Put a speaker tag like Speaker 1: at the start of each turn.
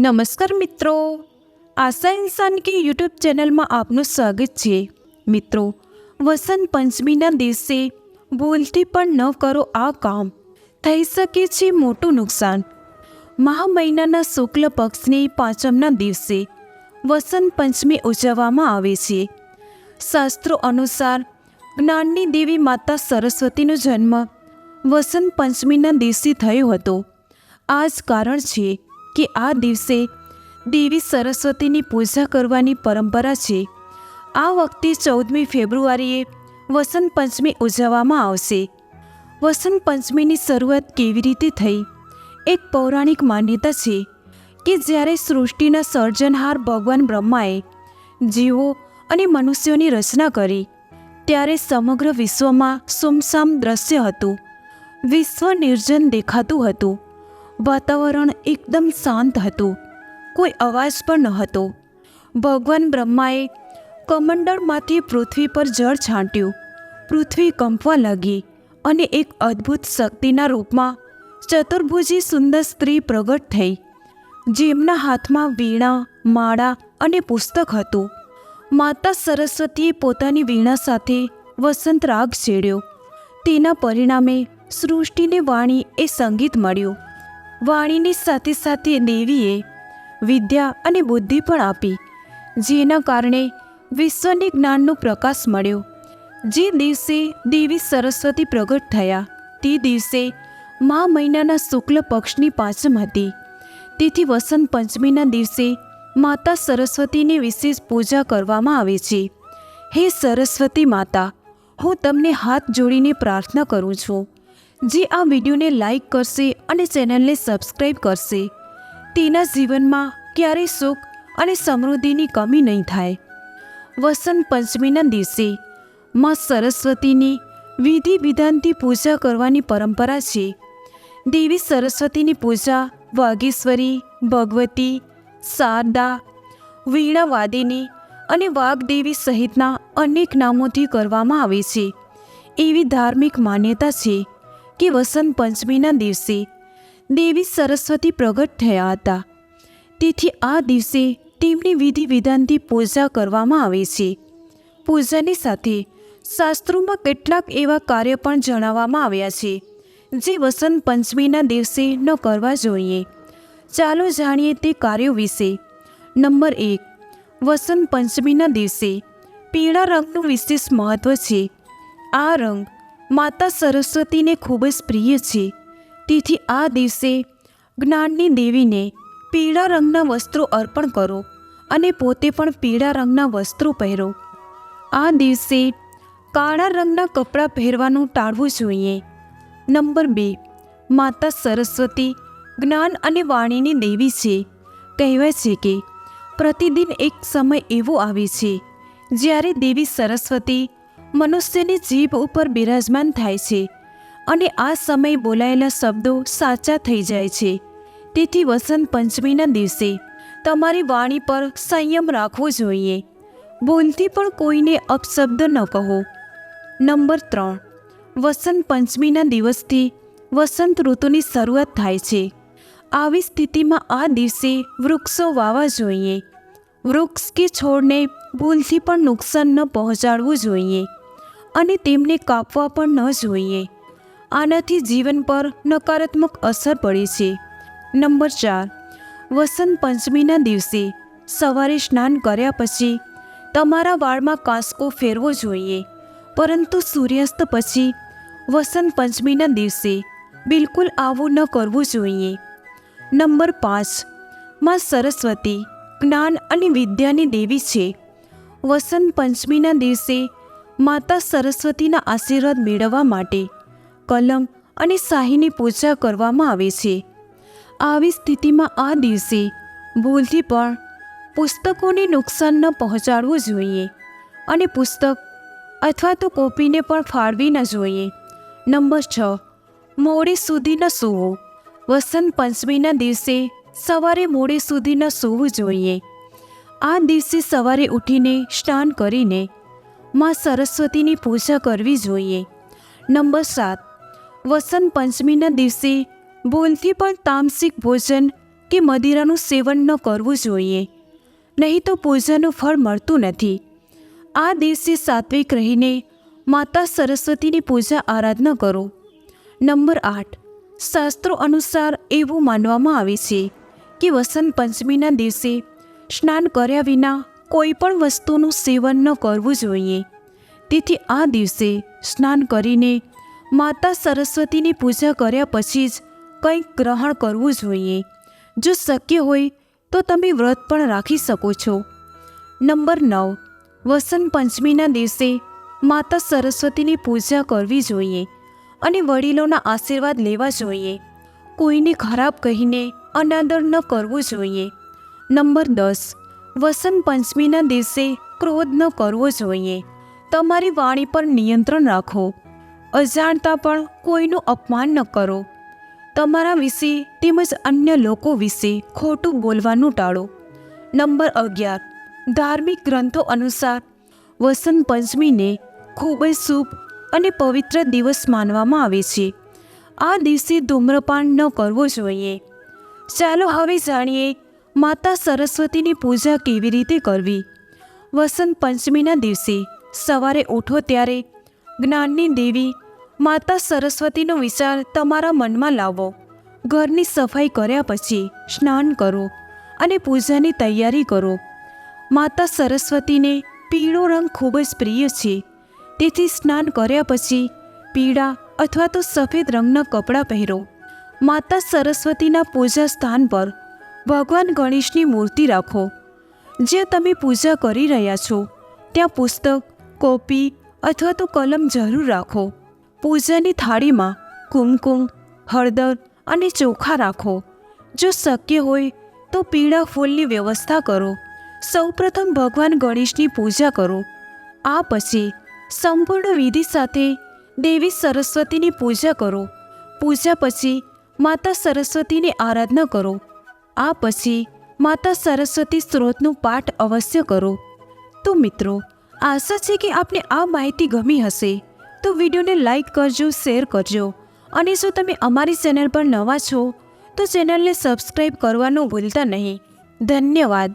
Speaker 1: નમસ્કાર મિત્રો. આશા ઇન્સાન કે યુટ્યુબ ચેનલમાં આપનું સ્વાગત છે. મિત્રો, વસંત પંચમીના દિવસે ભૂલથી પણ ન કરો આ કામ. થઈ શકે છે મોટું નુકસાન. મહા મહિનાના શુક્લ પક્ષની પાંચમના દિવસે વસંત પંચમી ઉજવવામાં આવે છે. શાસ્ત્રો અનુસાર જ્ઞાનની દેવી માતા સરસ્વતીનો જન્મ વસંત પંચમીના દિવસે થયો હતો. આ જ કારણ છે. કે આ દિવસે દેવી સરસ્વતીની પૂજા કરવાની પરંપરા છે. આ વખતે ચૌદમી ફેબ્રુઆરીએ વસંત પંચમી ઉજવવામાં આવશે. વસંત પંચમીની શરૂઆત કેવી રીતે થઈ? એક પૌરાણિક માન્યતા છે કે જ્યારે સૃષ્ટિના સર્જનહાર ભગવાન બ્રહ્માએ જીવો અને મનુષ્યોની રચના કરી, ત્યારે સમગ્ર વિશ્વમાં સુમસામ દ્રશ્ય હતું. વિશ્વ નિર્જન દેખાતું હતું. વાતાવરણ એકદમ શાંત હતું. કોઈ અવાજ પણ ન હતો ભગવાન બ્રહ્માએ કમંડળમાંથી પૃથ્વી પર જળ છાંટ્યું. પૃથ્વી કંપવા લાગી અને એક અદ્ભુત શક્તિના રૂપમાં ચતુર્ભુજી સુંદર સ્ત્રી પ્રગટ થઈ. જેમના હાથમાં વીણા, માળા અને પુસ્તક હતું. માતા સરસ્વતીએ પોતાની વીણા સાથે વસંત રાગ છેડ્યો. તેના પરિણામે સૃષ્ટિને વાણી એ સંગીત મળ્યું. વાણીની સાથે સાથે દેવીએ વિદ્યા અને બુદ્ધિ પણ આપી, જેના કારણે વિશ્વને જ્ઞાનનો પ્રકાશ મળ્યો. જે દિવસે દેવી સરસ્વતી પ્રગટ થયા, તે દિવસે મા મહિનાના શુક્લ પક્ષની પાંચમ હતી. તેથી વસંત પંચમીના દિવસે માતા સરસ્વતીની વિશેષ પૂજા કરવામાં આવે છે. હે સરસ્વતી માતા, હું તમને હાથ જોડીને પ્રાર્થના કરું છું. જે આ વિડીયોને લાઈક કરશે અને ચેનલને સબસ્ક્રાઈબ કરશે. તેના જીવનમાં ક્યારેય સુખ અને સમૃદ્ધિની કમી નહીં થાય. વસંત પંચમીના દિવસે માં સરસ્વતીની વિધિ વિધાનથી પૂજા કરવાની પરંપરા છે. દેવી સરસ્વતીની પૂજા વાઘેશ્વરી, ભગવતી, શારદા, વીણાવાદિની અને વાઘદેવી સહિતના અનેક નામોથી કરવામાં આવે છે. એવી ધાર્મિક માન્યતા છે. કે વસંત પંચમીના દિવસે દેવી સરસ્વતી પ્રગટ થયા હતા. તેથી આ દિવસે તેમની વિધિ વિધાનથી પૂજા કરવામાં આવે છે. પૂજાની સાથે શાસ્ત્રોમાં કેટલાક એવા કાર્ય પણ જણાવવામાં આવ્યા છે, જે વસંત પંચમીના દિવસે ન કરવા જોઈએ. ચાલો જાણીએ તે કાર્યો વિશે. નંબર એક, વસંત પંચમીના દિવસે પીળા રંગનું વિશેષ મહત્ત્વ છે. આ રંગ માતા સરસ્વતીને ખૂબ જ પ્રિય છે. તેથી આ દિવસે જ્ઞાનની દેવીને પીળા રંગના વસ્ત્રો અર્પણ કરો અને પોતે પણ પીળા રંગના વસ્ત્રો પહેરો. આ દિવસે કાળા રંગના કપડાં પહેરવાનું ટાળવું જોઈએ. નંબર બે, માતા સરસ્વતી જ્ઞાન અને વાણીની દેવી છે. કહેવાય છે કે પ્રતિદિન એક સમય એવો આવે છે, જ્યારે દેવી સરસ્વતી મનુષ્યની જીભ ઉપર બિરાજમાન થાય છે અને આ સમયે બોલાયેલા શબ્દો સાચા થઈ જાય છે. તેથી વસંત પંચમીના દિવસે તમારી વાણી પર સંયમ રાખવો જોઈએ. ભૂલથી પણ કોઈને અપશબ્દ ન કહો. નંબર ત્રણ. વસંત પંચમીના દિવસથી વસંત ઋતુની શરૂઆત થાય છે. આવી સ્થિતિમાં આ દિવસે વૃક્ષો વાવા જોઈએ. વૃક્ષ કે છોડને ભૂલથી પણ નુકસાન ન પહોંચાડવું જોઈએ. અને તેમને કાપવા પણ ન જોઈએ. આનાથી જીવન પર નકારાત્મક અસર પડે છે. નંબર ચાર, વસંત પંચમીના દિવસે સવારે સ્નાન કર્યા પછી તમારા વાળમાં કાંસકો ફેરવો જોઈએ. પરંતુ સૂર્યાસ્ત પછી વસંત પંચમીના દિવસે બિલકુલ આવું ન કરવું જોઈએ. નંબર પાંચ, માં સરસ્વતી જ્ઞાન અને વિદ્યાની દેવી છે. વસંત પંચમીના દિવસે માતા સરસ્વતીના આશીર્વાદ મેળવવા માટે કલમ અને શાહીની પૂજા કરવામાં આવે છે. આવી સ્થિતિમાં આ દિવસે ભૂલથી પણ પુસ્તકોને નુકસાન ન પહોંચાડવું જોઈએ અને પુસ્તક અથવા તો કોપીને પણ ફાળવી ન જોઈએ. નંબર છ, મોડે સુધી ન સૂવો. વસંત પંચમીના દિવસે સવારે મોડે સુધી ન સૂવું જોઈએ. આ દિવસે સવારે ઉઠીને સ્નાન કરીને માં સરસ્વતીની પૂજા કરવી જોઈએ. નંબર સાત. વસંત પંચમીના દિવસે ભૂલથી પણ તામસિક ભોજન કે મદિરાનું સેવન ન કરવું જોઈએ. નહીં તો પૂજાનું ફળ મળતું નથી. આ દિવસે સાત્વિક રહીને માતા સરસ્વતીની પૂજા આરાધના કરો. નંબર આઠ. શાસ્ત્રો અનુસાર એવું માનવામાં આવે છે કે વસંત પંચમીના દિવસે સ્નાન કર્યા વિના કોઈ પણ વસ્તુનું સેવન ન કરવું જોઈએ. તેથી આ દિવસે સ્નાન કરીને માતા સરસ્વતીની પૂજા કર્યા પછી જ કંઈક ગ્રહણ કરવું જોઈએ. જો શક્ય હોય તો તમે વ્રત પણ રાખી શકો છો. નંબર નવ. વસંત પંચમીના દિવસે માતા સરસ્વતીની પૂજા કરવી જોઈએ અને વડીલોના આશીર્વાદ લેવા જોઈએ. કોઈને ખરાબ કહીને અનાદર ન કરવું જોઈએ. નંબર દસ. વસંત પંચમીના દિવસે ક્રોધ ન કરવો જોઈએ. તમારી વાણી પર નિયંત્રણ રાખો. અજાણતા પણ કોઈનું અપમાન ન કરો. તમારા વિશે તેમજ અન્ય લોકો વિશે ખોટું બોલવાનું ટાળો. નંબર અગિયાર. ધાર્મિક ગ્રંથો અનુસાર વસંત પંચમીને ખૂબ જ શુભ અને પવિત્ર દિવસ માનવામાં આવે છે. આ દિવસે ધૂમ્રપાન ન કરવો જોઈએ. ચાલો હવે જાણીએ માતા સરસ્વતીની પૂજા કેવી રીતે કરવી? વસંત પંચમીના દિવસે સવારે ઉઠો ત્યારે જ્ઞાનની દેવી માતા સરસ્વતીનો વિચાર તમારા મનમાં લાવો. ઘરની સફાઈ કર્યા પછી સ્નાન કરો અને પૂજાની તૈયારી કરો. માતા સરસ્વતીને પીળો રંગ ખૂબ જ પ્રિય છે. તેથી સ્નાન કર્યા પછી પીળા અથવા તો સફેદ રંગના કપડાં પહેરો. માતા સરસ્વતીના પૂજા સ્થાન પર ભગવાન ગણેશની મૂર્તિ રાખો. જે તમે પૂજા કરી રહ્યા છો, ત્યાં પુસ્તક, કોપી અથવા તો કલમ જરૂર રાખો. પૂજાની થાળીમાં કુમકુમ, હળદર અને ચોખા રાખો. જો શક્ય હોય તો પીળા ફૂલની વ્યવસ્થા કરો. સૌપ્રથમ ભગવાન ગણેશની પૂજા કરો. આ પછી સંપૂર્ણ વિધિ સાથે દેવી સરસ્વતીની પૂજા કરો. પૂજા પછી માતા સરસ્વતીની આરાધના કરો. આ પછી માતા સરસ્વતી સ્ત્રોતનું પાઠ અવશ્ય કરો. તો મિત્રો, આશા છે કે આપને આ માહિતી ગમી હશે. તો વિડીયોને લાઈક કરજો, શેર કરજો. અને જો તમે અમારી ચેનલ પર નવા છો, તો ચેનલને સબસ્ક્રાઈબ કરવાનું ભૂલતા નહીં. ધન્યવાદ.